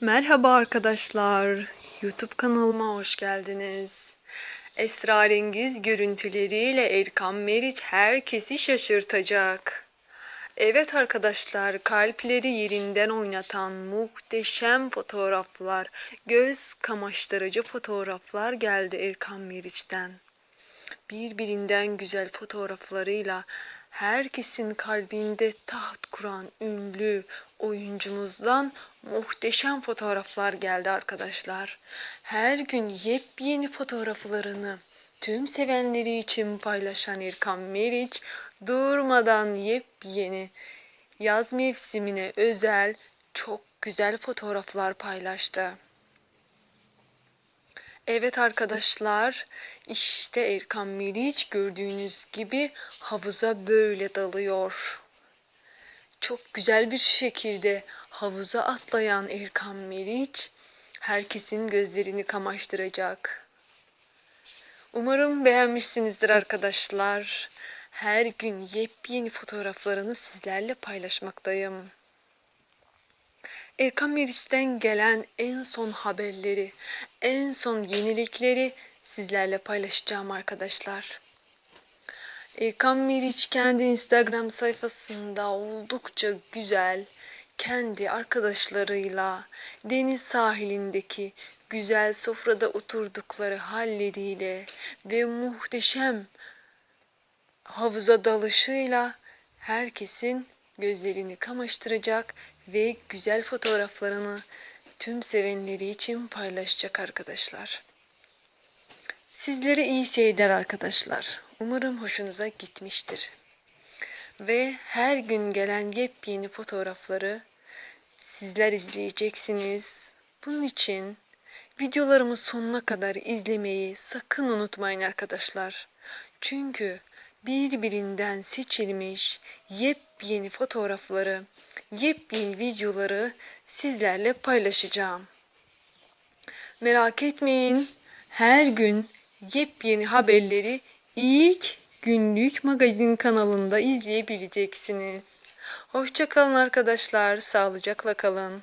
Merhaba arkadaşlar. YouTube kanalıma hoş geldiniz. Esrarengiz görüntüleriyle Erkan Meriç herkesi şaşırtacak. Evet arkadaşlar, kalpleri yerinden oynatan muhteşem fotoğraflar, göz kamaştırıcı fotoğraflar geldi Erkan Meriç'ten. Birbirinden güzel fotoğraflarıyla herkesin kalbinde taht kuran ünlü oyuncumuzdan muhteşem fotoğraflar geldi arkadaşlar. Her gün yepyeni fotoğraflarını tüm sevenleri için paylaşan Erkan Meriç durmadan yepyeni yaz mevsimine özel çok güzel fotoğraflar paylaştı. Evet arkadaşlar, işte Erkan Meriç gördüğünüz gibi havuza böyle dalıyor. Çok güzel bir şekilde havuza atlayan Erkan Meriç herkesin gözlerini kamaştıracak. Umarım beğenmişsinizdir arkadaşlar. Her gün yepyeni fotoğraflarını sizlerle paylaşmaktayım. Erkan Meriç'ten gelen en son haberleri, en son yenilikleri sizlerle paylaşacağım arkadaşlar. Erkan Meriç kendi Instagram sayfasında oldukça güzel, kendi arkadaşlarıyla deniz sahilindeki güzel sofrada oturdukları halleriyle ve muhteşem havuza dalışıyla herkesin gözlerini kamaştıracak ve güzel fotoğraflarını tüm sevenleri için paylaşacak arkadaşlar. Sizlere iyi seyirler arkadaşlar. Umarım hoşunuza gitmiştir. Ve her gün gelen yepyeni fotoğrafları sizler izleyeceksiniz. Bunun için videolarımı sonuna kadar izlemeyi sakın unutmayın arkadaşlar. Çünkü birbirinden seçilmiş yepyeni fotoğrafları, yepyeni videoları sizlerle paylaşacağım. Merak etmeyin. Her gün yepyeni haberleri ilk günlük magazin kanalında izleyebileceksiniz. Hoşçakalın arkadaşlar. Sağlıcakla kalın.